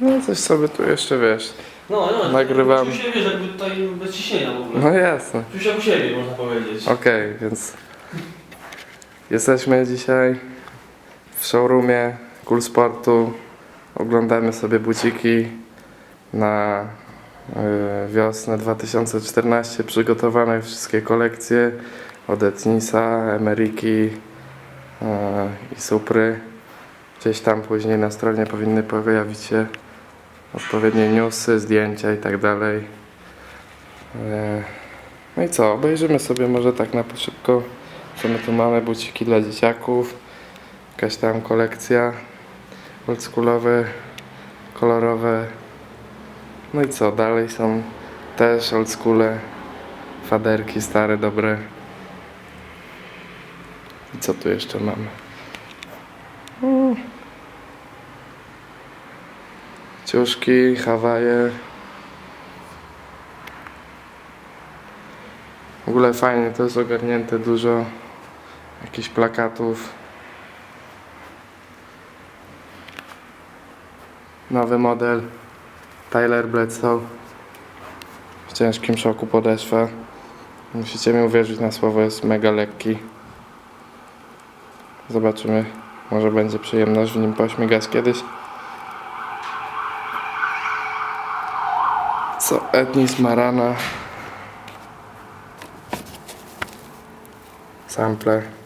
No coś sobie tu jeszcze wiesz. No, no, Nagrywam. Czuł się, wiesz, jakby tutaj bez ciśnienia w ogóle. No jasne. Czuł się u siebie, można powiedzieć. Okej, więc jesteśmy dzisiaj w showroomie Cool Sportu. Oglądamy sobie buciki na y, wiosnę 2014. Przygotowane wszystkie kolekcje od Etnisa, Emeriki y, i Supry. Gdzieś tam później na stronie powinny pojawić się odpowiednie newsy, zdjęcia i tak dalej. Y, no i co, obejrzymy sobie może tak na szybko, co my tu mamy, buciki dla dzieciaków, jakaś tam kolekcja, oldschoolowe, kolorowe. No i co, dalej są też oldschoole, faderki stare, dobre. I co tu jeszcze mamy? Ciuszki, Hawaje. W ogóle fajnie to jest ogarnięte dużo jakichś plakatów. Nowy model Tyler Bledsoe w ciężkim szoku podeszwa. Musicie mi uwierzyć na słowo, jest mega lekki. Zobaczymy, może będzie przyjemność w nim pośmigać kiedyś. Co Etnis Marana sample